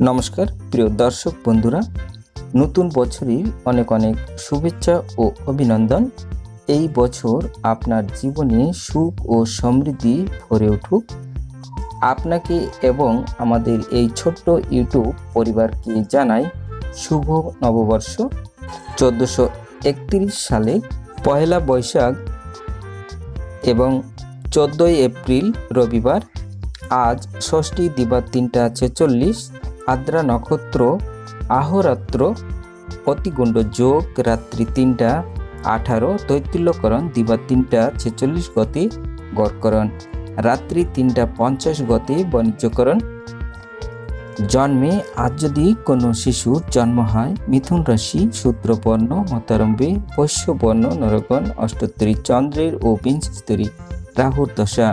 নমস্কার, প্রিয় দর্শক বন্ধুরা, নতুন বছরের অনেক অনেক শুভেচ্ছা ও অভিনন্দন। এই বছর আপনার জীবনে সুখ ও সমৃদ্ধি ভরে উঠুক। আপনাকে এবং আমাদের এই ছোট্ট ইউটিউব পরিবারকে জানাই শুভ নববর্ষ। চোদ্দোশো একত্রিশ সালে পহেলা বৈশাখ এবং চোদ্দোই এপ্রিল রবিবার, আজ ষষ্ঠী দিবা তিনটা ছেচল্লিশ। আদ্রা নক্ষত্র, আহরাত্র, অতিগুণ্ড যোগ, রাত্রি তিনটা, আঠারো তৈতিল্যকরণ দিবা তিনটা, ছেচল্লিশ গতি, গড়করণ। রাত্রি তিনটা, পঞ্চাশ গতি, বাণিজ্যকরণ। জন্মে আজ যদি কোনো শিশুর জন্ম হয়, মিথুন রাশি সূত্রপর্ণ মতারম্ভে বৈশ্যবর্ণ নরগণ অষ্টোত্তরী চন্দ্রের ও বিংশস্তরী রাহুর দশা।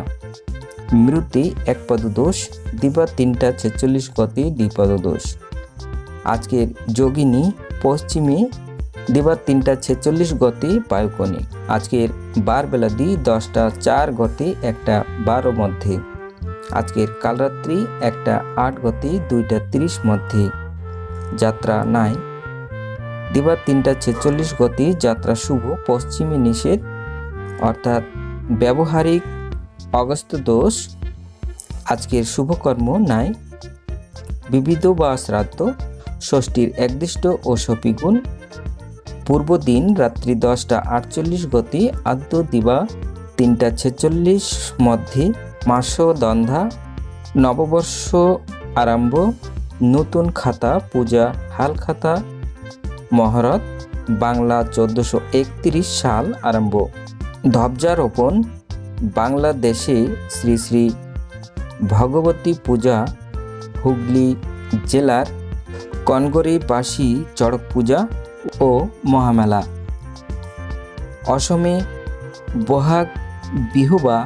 মৃত্যু এক পদদোষ দিবা তিনটা ছেচল্লিশ গতি দ্বিপদ দোষ। আজকের যোগিনী পশ্চিমে দিবা তিনটা ছেচল্লিশ গতি বায়ুকণে। আজকের বার বেলা দি দশটা চার গতি একটা বারো মধ্যে। আজকের কালরাত্রি একটা আট গতি দুইটা তিরিশ মধ্যে। যাত্রা নাই। দিবা তিনটা ছেচল্লিশ গতি যাত্রা শুভ, পশ্চিমে নিষেধ। অর্থাৎ ব্যবহারিক অগস্ত দোষ, আজকের শুভকর্ম নাই। বিবিধ বা শ্রাদ্ধ, ষষ্ঠীর একদিষ্ট ও সপিগুণ। পূর্ব দিন রাত্রি দশটা আটচল্লিশ গতি, আদ্য দিবা তিনটা ছেচল্লিশ মধ্যে মাস দন্ধা নববর্ষ আরম্ভ, নতুন খাতা, পূজা, হাল খাতা, মহরত, বাংলা চোদ্দোশো একত্রিশ সাল আরম্ভ। ধ্বজারোপণ বাংলাদেশে শ্রী শ্রী ভগবতী পূজা হুগলি জেলার কনগরিবাসী চড়ক পূজা ও মহামেলা। অসমে বহাগ বিহু বা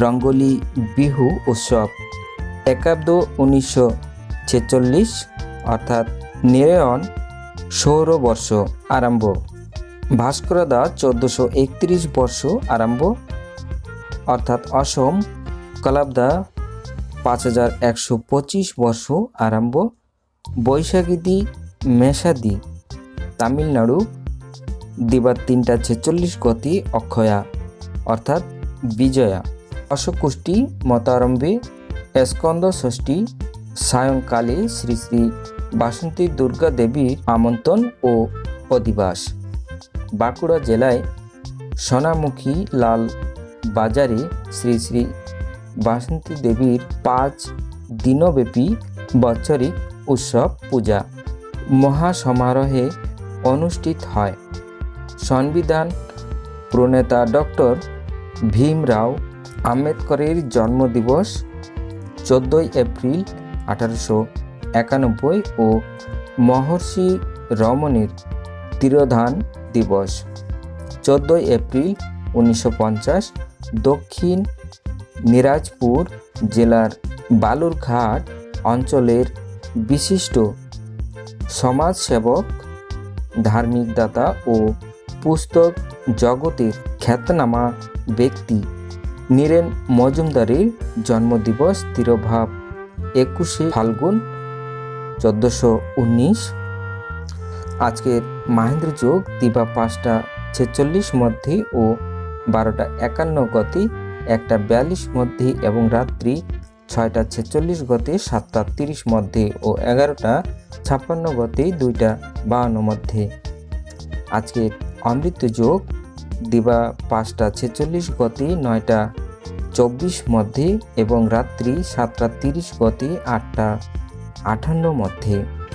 রঙ্গলি বিহু উৎসব। একাব্দ উনিশশো ছেচল্লিশ অর্থাৎ নিরয়ন সৌরবর্ষ আরম্ভ। ভাস্করদা চোদ্দোশো একত্রিশ বর্ষ আরম্ভ অর্থাৎ অসম, কলাবদা, পাঁচ হাজার একশো পঁচিশ বর্ষ আরম্ভ বৈশাখীদি মেষাদি তামিলনাড়ু, দিবার তিনটা ছেচল্লিশ গতি অক্ষয়া, অর্থাৎ বিজয়া। অশকুষ্টি মতারম্ভে, স্কন্দ ষষ্ঠী, সায়ংকালে শ্রী শ্রী বাসন্তী দুর্গা দেবীর আমন্ত্রণ ও অধিবাস। বাঁকুড়া জেলায় সোনামুখী লাল বাজারে শ্রী শ্রী বাসন্তী দেবীর পাঁচ দিনব্যাপী বাৎসরিক উৎসব পূজা মহাসমারোহে অনুষ্ঠিত হয়। সংবিধান প্রণেতা ডক্টর ভীমরাও আম্বেদকরের জন্মদিবস চোদ্দোই এপ্রিল আঠারোশো একানব্বই ও মহর্ষি রমণীর তিরোধান দিবস চোদ্দোই এপ্রিল উনিশশো পঞ্চাশ, দক্ষিণ নিরাজপুর জেলার বালুরঘাট অঞ্চলের বিশিষ্ট সমাজসেবক ধার্মিক দাতা ও পুস্তক জগতের খ্যাতনামা ব্যক্তি নীরেন মজুমদারের জন্মদিবস তিরোভাব একুশে ফাল্গুন চোদ্দোশো উনিশ। আজকের মাহেন্দ্র যোগ দিবা পাঁচটা ছেচল্লিশ মধ্যে ও বারোটা একান্ন গতি, একটা বিয়াল্লিশ মধ্যে এবং রাত্রি ছয়টা ছেচল্লিশ গতি, সাতটা তিরিশ মধ্যে ও এগারোটা ছাপ্পান্ন গতি, দুইটা বাহান্ন মধ্যে। আজকে অমৃত যোগ, দিবা পাঁচটা ছেচল্লিশ গতি, নয়টা চব্বিশ মধ্যে এবং রাত্রি সাতটা তিরিশ গতি, আটটা আটান্ন মধ্যে।